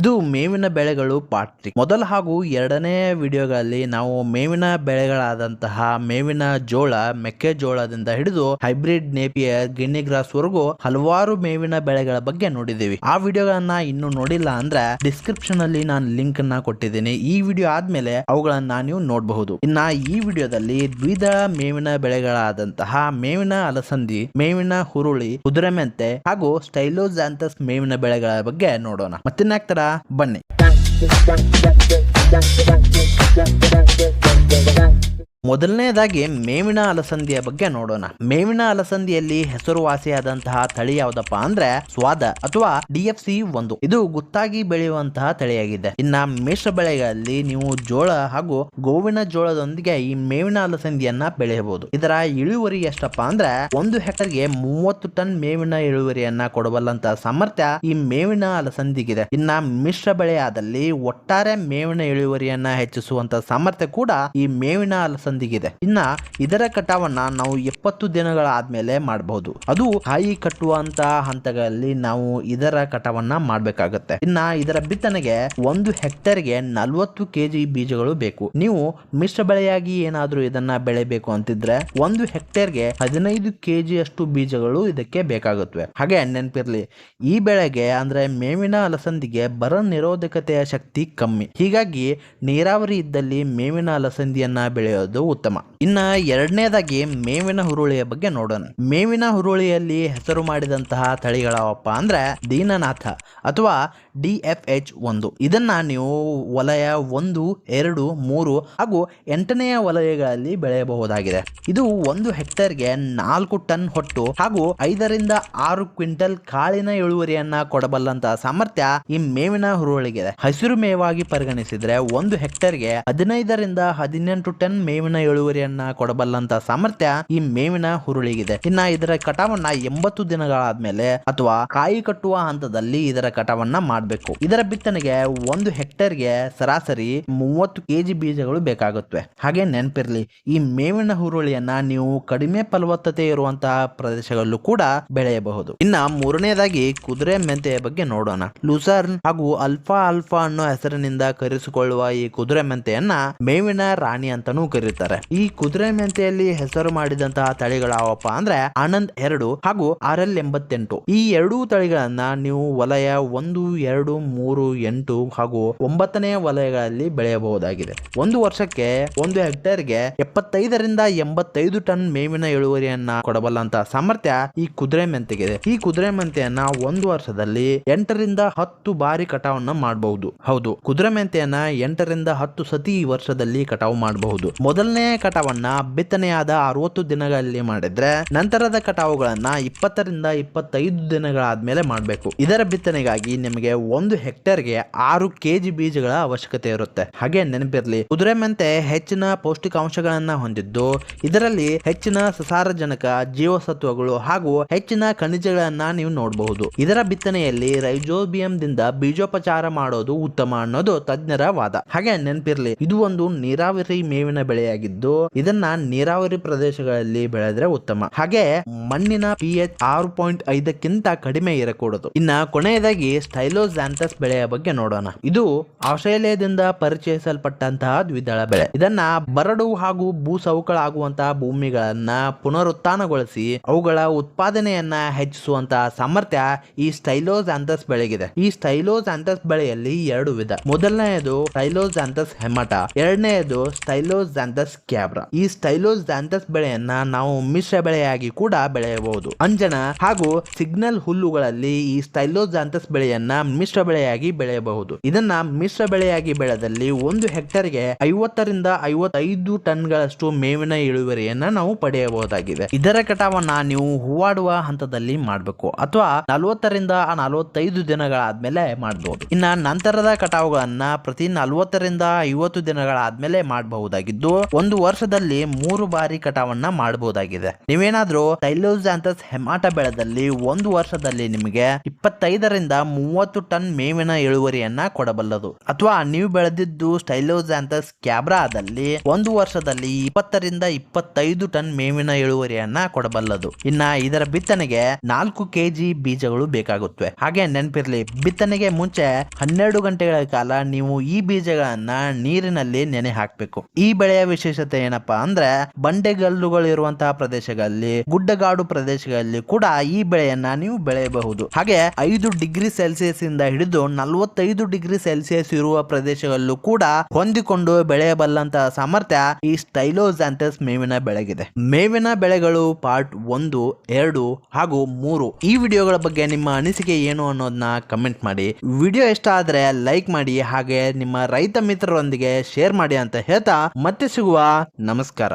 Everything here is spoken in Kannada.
ಇದು ಮೇವಿನ ಬೆಳೆಗಳು ಪಾರ್ಟ್ ತ್ರೀ ಮೊದಲ ಹಾಗೂ ಎರಡನೇ ವಿಡಿಯೋಗಳಲ್ಲಿ ನಾವು ಮೇವಿನ ಬೆಳೆಗಳಾದಂತಹ ಮೇವಿನ ಜೋಳ ಮೆಕ್ಕೆಜೋಳದಿಂದ ಹಿಡಿದು ಹೈಬ್ರಿಡ್ ನೇಪಿಯರ್ ಗಿಣ್ಣಿ ಗ್ರಾಸ್ ವರೆಗೂ ಹಲವಾರು ಮೇವಿನ ಬೆಳೆಗಳ ಬಗ್ಗೆ ನೋಡಿದ್ದೀವಿ. ಆ ವಿಡಿಯೋಗಳನ್ನ ಇನ್ನು ನೋಡಿಲ್ಲ ಅಂದ್ರೆ ಡಿಸ್ಕ್ರಿಪ್ಷನ್ ಅಲ್ಲಿ ನಾನು ಲಿಂಕ್ ಅನ್ನ ಕೊಟ್ಟಿದ್ದೀನಿ. ಈ ವಿಡಿಯೋ ಆದ್ಮೇಲೆ ಅವುಗಳನ್ನ ನೀವು ನೋಡಬಹುದು. ಇನ್ನ ಈ ವಿಡಿಯೋದಲ್ಲಿ ದ್ವಿದಳ ಮೇವಿನ ಬೆಳೆಗಳಾದಂತಹ ಮೇವಿನ ಅಲಸಂದಿ, ಮೇವಿನ ಹುರುಳಿ ಕುದುರೆ ಮೆಂತೆ ಹಾಗೂ ಸ್ಟೈಲೋಜಾಂತಸ್ ಮೇವಿನ ಬೆಳೆಗಳ ಬಗ್ಗೆ ನೋಡೋಣ. ಮತ್ತಿನ್ನಾಕ್ತರ બને ಮೊದಲನೇದಾಗಿ ಮೇವಿನ ಅಲಸಂದಿಯ ಬಗ್ಗೆ ನೋಡೋಣ. ಮೇವಿನ ಅಲಸಂದಿಯಲ್ಲಿ ಹೆಸರುವಾಸಿಯಾದಂತಹ ತಳಿ ಯಾವ್ದಪ್ಪ ಅಂದ್ರೆ ಸ್ವಾದ ಅಥವಾ ಡಿಎಫ್ಸಿ ಒಂದು. ಇದು ಗುತ್ತಾಗಿ ಬೆಳೆಯುವಂತಹ ತಳಿಯಾಗಿದೆ. ಇನ್ನ ಮಿಶ್ರ ಬೆಳೆಗಳಲ್ಲಿ ನೀವು ಜೋಳ ಹಾಗೂ ಗೋವಿನ ಜೋಳದೊಂದಿಗೆ ಈ ಮೇವಿನ ಅಲಸಂದಿಯನ್ನ ಬೆಳೆಯಬಹುದು. ಇದರ ಇಳುವರಿ ಎಷ್ಟಪ್ಪ ಅಂದ್ರೆ ಒಂದು ಹೆಕ್ಟರ್ಗೆ ಮೂವತ್ತು ಟನ್ ಮೇವಿನ ಇಳುವರಿಯನ್ನ ಕೊಡಬಲ್ಲಂತಹ ಸಾಮರ್ಥ್ಯ ಈ ಮೇವಿನ ಅಲಸಂದಿಗಿದೆ. ಇನ್ನ ಮಿಶ್ರ ಬೆಳೆಯಾದಲ್ಲಿ ಒಟ್ಟಾರೆ ಮೇವಿನ ಇಳುವರಿಯನ್ನ ಹೆಚ್ಚಿಸುವಂತ ಸಾಮರ್ಥ್ಯ ಕೂಡ ಈ ಮೇವಿನ ಅಲಸಂದಿಗಿದೆ ಇನ್ನ ಇದರ ಕಟಾವನ್ನ ನಾವು ಎಪ್ಪತ್ತು ದಿನಗಳ ಆದ್ಮೇಲೆ ಮಾಡಬಹುದು. ಅದು ಕಾಯಿ ಕಟ್ಟುವಂತ ಹಂತಗಳಲ್ಲಿ ನಾವು ಇದರ ಕಟಾವನ್ನ ಮಾಡಬೇಕಾಗುತ್ತೆ. ಇನ್ನ ಇದರ ಬಿತ್ತನೆಗೆ ಒಂದು ಹೆಕ್ಟರ್ಗೆ ನಲವತ್ತು ಕೆಜಿ ಬೀಜಗಳು ಬೇಕು. ನೀವು ಮಿಶ್ರ ಬೆಳೆಯಾಗಿ ಏನಾದ್ರೂ ಇದನ್ನ ಬೆಳೆಬೇಕು ಅಂತಿದ್ರೆ ಒಂದು ಹೆಕ್ಟೇರ್ಗೆ ಹದಿನೈದು ಕೆಜಿ ಅಷ್ಟು ಬೀಜಗಳು ಇದಕ್ಕೆ ಬೇಕಾಗುತ್ತವೆ ಹಾಗೆ ನೆನಪಿರ್ಲಿ, ಈ ಬೆಳೆಗೆ ಅಂದ್ರೆ ಮೇವಿನ ಅಲಸಂದಿಗೆ ಬರ ನಿರೋಧಕತೆಯ ಶಕ್ತಿ ಕಮ್ಮಿ. ಹೀಗಾಗಿ ನೀರಾವರಿ ಇದ್ದಲ್ಲಿ ಮೇವಿನ ಅಲಸಂದಿಯನ್ನ ಬೆಳೆಯೋದು ಉತ್ತಮ. ಇನ್ನ ಎರಡನೇದಾಗಿ ಮೇವಿನ ಹುರುಳಿಯ ಬಗ್ಗೆ ನೋಡೋಣ. ಮೇವಿನ ಹುರುಳಿಯಲ್ಲಿ ಹೆಸರು ಮಾಡಿದಂತಹ ತಳಿಗಳವಪ್ಪ ಅಂದ್ರೆ ದೀನನಾಥ ಅಥವಾ ಡಿ ಎಫ್ ಎಚ್ ಒಂದು. ಇದನ್ನ ನೀವು ವಲಯ ಒಂದು, ಎರಡು, ಮೂರು ಹಾಗೂ ಎಂಟನೆಯ ವಲಯಗಳಲ್ಲಿ ಬೆಳೆಯಬಹುದಾಗಿದೆ. ಇದು ಒಂದು ಹೆಕ್ಟೇರ್ಗೆ ನಾಲ್ಕು ಟನ್ ಹೊಟ್ಟು ಹಾಗೂ ಐದರಿಂದ ಆರು ಕ್ವಿಂಟಲ್ ಕಾಳಿನ ಇಳುವರಿಯನ್ನ ಕೊಡಬಲ್ಲಂತಹ ಸಾಮರ್ಥ್ಯ ಈ ಮೇವಿನ ಹುರುಳಿಗಿದೆ. ಹಸಿರು ಮೇವಾಗಿ ಪರಿಗಣಿಸಿದ್ರೆ ಒಂದು ಹೆಕ್ಟೇರ್ಗೆ ಹದಿನೈದರಿಂದ ಹದಿನೆಂಟು ಟನ್ ಮೇವಿನ ಇಳುವರಿಯನ್ನ ಕೊಡಬಲ್ಲಂತ ಸಾಮರ್ಥ್ಯ ಈ ಮೇವಿನ ಹುರುಳಿಗಿದೆ. ಇನ್ನ ಇದರ ಕಟಾವನ್ನ ಎಂಬತ್ತು ದಿನಗಳಾದ್ಮೇಲೆ ಅಥವಾ ಕಾಯಿ ಕಟ್ಟುವ ಹಂತದಲ್ಲಿ ಇದರ ಕಟಾವನ್ನ ಮಾಡಬೇಕು. ಇದರ ಬಿತ್ತನೆಗೆ ಒಂದು ಹೆಕ್ಟೇರ್ಗೆ ಸರಾಸರಿ ಮೂವತ್ತು ಕೆಜಿ ಬೀಜಗಳು ಬೇಕಾಗುತ್ತವೆ ಹಾಗೆ ನೆನಪಿರ್ಲಿ, ಈ ಮೇವಿನ ಹುರುಳಿಯನ್ನ ನೀವು ಕಡಿಮೆ ಫಲವತ್ತತೆ ಇರುವಂತಹ ಪ್ರದೇಶಗಳಲ್ಲೂ ಕೂಡ ಬೆಳೆಯಬಹುದು. ಇನ್ನ ಮೂರನೇದಾಗಿ ಕುದುರೆ ಮೆಂತೆಯ ಬಗ್ಗೆ ನೋಡೋಣ. ಲೂಸರ್ನ್ ಹಾಗೂ ಅಲ್ಫಾ ಅಲ್ಫಾ ಅನ್ನೋ ಹೆಸರಿನಿಂದ ಕರೆಸಿಕೊಳ್ಳುವ ಈ ಕುದುರೆ ಮೆಂತೆಯನ್ನ ಮೇವಿನ ರಾಣಿ ಅಂತಾನೂ ಕರೀತಾರೆ ಈ ಕುದುರೆ ಮೆಂತೆಯಲ್ಲಿ ಹೆಸರು ಮಾಡಿದಂತಹ ತಳಿಗಳಾವಪ್ಪ ಅಂದ್ರೆ ಆನಂದ್ ಎರಡು ಹಾಗೂ ಆರ್ ಎಲ್ ಎಂಬತ್ತೆಂಟು. ಈ ಎರಡೂ ತಳಿಗಳನ್ನ ನೀವು ವಲಯ ಒಂದು, ಎರಡು, ಮೂರು, ಎಂಟು ಹಾಗೂ ಒಂಬತ್ತನೇ ವಲಯಗಳಲ್ಲಿ ಬೆಳೆಯಬಹುದಾಗಿದೆ. ಒಂದು ವರ್ಷಕ್ಕೆ ಒಂದು ಹೆಕ್ಟೇರ್ಗೆ ಎಪ್ಪತ್ತೈದರಿಂದ ಎಂಬತ್ತೈದು ಟನ್ ಮೇವಿನ ಇಳುವರಿಯನ್ನ ಕೊಡಬಲ್ಲಂತಹ ಸಾಮರ್ಥ್ಯ ಈ ಕುದುರೆ ಮೆಂತೆಗಿದೆ ಈ ಕುದುರೆ ಮೆಂತೆಯನ್ನ ಒಂದು ವರ್ಷದಲ್ಲಿ ಎಂಟರಿಂದ ಹತ್ತು ಬಾರಿ ಕಟಾವನ್ನ ಮಾಡಬಹುದು. ಹೌದು, ಕುದುರೆ ಮೆಂತೆಯನ್ನ ಎಂಟರಿಂದ ಹತ್ತು ಸತಿ ವರ್ಷದಲ್ಲಿ ಕಟಾವು ಮಾಡಬಹುದು. ಮೊದಲನೇ ಕಟಾವನ್ನ ಬಿತ್ತನೆಯಾದ ಅರವತ್ತು ದಿನಗಳಲ್ಲಿ ಮಾಡಿದ್ರೆ ನಂತರದ ಕಟಾವುಗಳನ್ನ ಇಪ್ಪತ್ತರಿಂದ ಇಪ್ಪತ್ತೈದು ದಿನಗಳಾದ್ಮೇಲೆ ಮಾಡಬೇಕು. ಇದರ ಬಿತ್ತನೆಗಾಗಿ ನಿಮಗೆ ಒಂದು ಹೆಕ್ಟೇರ್ಗೆ ಆರು ಕೆಜಿ ಬೀಜಗಳ ಅವಶ್ಯಕತೆ ಇರುತ್ತೆ. ಹಾಗೆ ನೆನಪಿರ್ಲಿ ಕುದುರೆ ಮೆಂತೆ ಹೆಚ್ಚಿನ ಪೌಷ್ಟಿಕಾಂಶಗಳನ್ನ ಹೊಂದಿದ್ದು, ಇದರಲ್ಲಿ ಹೆಚ್ಚಿನ ಸಸಾರಜನಕ, ಜೀವಸತ್ವಗಳು ಹಾಗೂ ಹೆಚ್ಚಿನ ಖನಿಜಗಳನ್ನ ನೀವು ನೋಡಬಹುದು. ಇದರ ಬಿತ್ತನೆಯಲ್ಲಿ ರೈಜೋಬಿಯಂದಿಂದ ಬೀಜೋಪಚಾರ ಮಾಡೋದು ಉತ್ತಮ ಅನ್ನೋದು ತಜ್ಞರ ವಾದ. ಹಾಗೆ ನೆನಪಿರ್ಲಿ, ಇದು ಒಂದು ನೀರಾವರಿ ಮೇವಿನ ಬೆಳೆಯಾಗಿದ್ದು ಇದನ್ನ ನೀರಾವರಿ ಪ್ರದೇಶಗಳಲ್ಲಿ ಬೆಳೆದ್ರೆ ಉತ್ತಮ. ಹಾಗೆ ಮಣ್ಣಿನ ಪಿ ಎಚ್ ಆರು ಪಾಯಿಂಟ್ ಐದಕ್ಕಿಂತ ಕಡಿಮೆ ಇರಕೂಡದು. ಇನ್ನ ಕೊನೆಯದಾಗಿ ಸ್ಟೈಲೋಜಾಂತಸ್ ಬೆಳೆಯ ಬಗ್ಗೆ ನೋಡೋಣ. ಇದು ಆಸ್ಟ್ರೇಲಿಯಾದಿಂದ ಪರಿಚಯಿಸಲ್ಪಟ್ಟಂತಹ ದ್ವಿದಳ ಬೆಳೆ. ಇದನ್ನ ಬರಡು ಹಾಗೂ ಭೂ ಸವಕಳಾಗುವಂತಹ ಭೂಮಿಗಳನ್ನ ಪುನರುತ್ಥಾನಗೊಳಿಸಿ ಅವುಗಳ ಉತ್ಪಾದನೆಯನ್ನ ಹೆಚ್ಚಿಸುವಂತಹ ಸಾಮರ್ಥ್ಯ ಈ ಸ್ಟೈಲೋಜಾಂತಸ್ ಬೆಳೆಗಿದೆ. ಈ ಸ್ಟೈಲೋಜಾಂತಸ್ ಬೆಳೆಯಲ್ಲಿ ಎರಡು ವಿಧ. ಮೊದಲನೆಯದು ಸ್ಟೈಲೋಜಾಂತಸ್ ಹೆಮಟ. ಎರಡನೆಯದು ಸ್ಟೈಲೋಜಾಂತಸ್ ಕ್ಯಾಬ್ರಾ ಈ ಸ್ಟೈಲೋಜಾಂತಸ್ ಬೆಳೆಯನ್ನ ನಾವು ಮಿಶ್ರ ಬೆಳೆಯಾಗಿ ಕೂಡ ಬೆಳೆಯಬಹುದು. ಅಂಜನ ಹಾಗೂ ಸಿಗ್ನಲ್ ಹುಲ್ಲುಗಳಲ್ಲಿ ಈ ಸ್ಟೈಲೋಸ್ ಸ್ಟೈಲೋಜಾಂತಸ್ ಬೆಳೆಯನ್ನ ಮಿಶ್ರ ಬೆಳೆಯಾಗಿ ಬೆಳೆಯಬಹುದು. ಇದನ್ನ ಮಿಶ್ರ ಬೆಳೆಯಾಗಿ ಬೆಳೆದಲ್ಲಿ ಒಂದು ಹೆಕ್ಟರ್ಗೆ ಐವತ್ತರಿಂದ ಐವತ್ತೈದು ಟನ್ಗಳಷ್ಟು ಮೇವಿನ ಇಳುವರಿಯನ್ನ ನಾವು ಪಡೆಯಬಹುದಾಗಿದೆ. ಇದರ ಕಟಾವನ್ನ ನೀವು ಹೂವಾಡುವ ಹಂತದಲ್ಲಿ ಮಾಡಬೇಕು. ಅಥವಾ ನಲವತ್ತರಿಂದ ನಲವತ್ತೈದು ದಿನಗಳಾದ್ಮೇಲೆ ಮಾಡಬಹುದು ಇನ್ನ ನಂತರದ ಕಟಾವುಗಳನ್ನ ಪ್ರತಿ ನಲವತ್ತರಿಂದ ಐವತ್ತು ದಿನಗಳಾದ್ಮೇಲೆ ಮಾಡಬಹುದಾಗಿದ್ದು ಒಂದು ವರ್ಷದಲ್ಲಿ ಮೂರು ಬಾರಿ ಕಟಾವನ್ನ ಮಾಡಬಹುದಾಗಿದೆ ನೀವೇನಾದ್ರೂ ಸೈಲೋಜಾಂತಸ್ ಹೆಮಾಟ ಬೆಳೆದಲ್ಲಿ ಒಂದು ವರ್ಷದಲ್ಲಿ ನಿಮಗೆ ಇಪ್ಪತ್ತೈದರಿಂದ ಮೂವತ್ತು ಟನ್ ಮೇವಿನ ಇಳುವರಿಯನ್ನ ಕೊಡಬಲ್ಲದು. ಅಥವಾ ನೀವು ಬೆಳೆದಿದ್ದು ಸ್ಟೈಲೋಜಾಂತಸ್ ಕ್ಯಾಬ್ರಾದಲ್ಲಿ ಒಂದು ವರ್ಷದಲ್ಲಿ ಇಪ್ಪತ್ತರಿಂದ ಇಪ್ಪತ್ತೈದು ಟನ್ ಮೇವಿನ ಇಳುವರಿಯನ್ನ ಕೊಡಬಲ್ಲದು. ಇನ್ನ ಇದರ ಬಿತ್ತನೆಗೆ ನಾಲ್ಕು ಕೆಜಿ ಬೀಜಗಳು ಬೇಕಾಗುತ್ತವೆ ಹಾಗೆ ನೆನಪಿರ್ಲಿ, ಬಿತ್ತನೆಗೆ ಮುಂಚೆ ಹನ್ನೆರಡು ಗಂಟೆಗಳ ಕಾಲ ನೀವು ಈ ಬೀಜಗಳನ್ನ ನೀರಿನಲ್ಲಿ ನೆನೆ ಹಾಕಬೇಕು. ಈ ಬೆಳೆಯ ವಿಶೇಷತೆ ಏನಪ್ಪಾ ಅಂದ್ರೆ ಬಂಡೆಗಲ್ಲುಗಳಿರುವಂತಹ ಪ್ರದೇಶಗಳಲ್ಲಿ, ಗುಡ್ಡಗಾಡು ಪ್ರದೇಶಗಳಲ್ಲಿ ಕೂಡ ಈ ಬೆಳೆಯನ್ನ ನೀವು ಬೆಳೆಯಬಹುದು. ಹಾಗೆ ಐದು ಡಿಗ್ರಿ ಸೆಲ್ಸಿಯಸ್ ಇಂದ ಹಿಡಿದು ನಲವತ್ತೈದು ಡಿಗ್ರಿ ಸೆಲ್ಸಿಯಸ್ ಇರುವ ಪ್ರದೇಶಗಳಲ್ಲೂ ಕೂಡ ಹೊಂದಿಕೊಂಡು ಬೆಳೆಯಬಲ್ಲಂತಹ ಸಾಮರ್ಥ್ಯ ಈ ಸ್ಟೈಲೋಜಾಂಥಸ್ ಮೇವಿನ ಬೆಳೆಗಿದೆ. ಮೇವಿನ ಬೆಳೆಗಳು ಪಾರ್ಟ್ ಒಂದು, ಎರಡು ಹಾಗೂ ಮೂರು. ಈ ವಿಡಿಯೋಗಳ ಬಗ್ಗೆ ನಿಮ್ಮ ಅನಿಸಿಕೆ ಏನು ಅನ್ನೋದನ್ನ ಕಮೆಂಟ್ ಮಾಡಿ. ವಿಡಿಯೋ ಇಷ್ಟ ಆದ್ರೆ ಲೈಕ್ ಮಾಡಿ, ಹಾಗೆ ನಿಮ್ಮ ರೈತ ಮಿತ್ರರೊಂದಿಗೆ ಶೇರ್ ಮಾಡಿ ಅಂತ ಹೇಳ್ತಾ ಮತ್ತೆ ಸಿಗುವ ನಮಸ್ಕಾರ.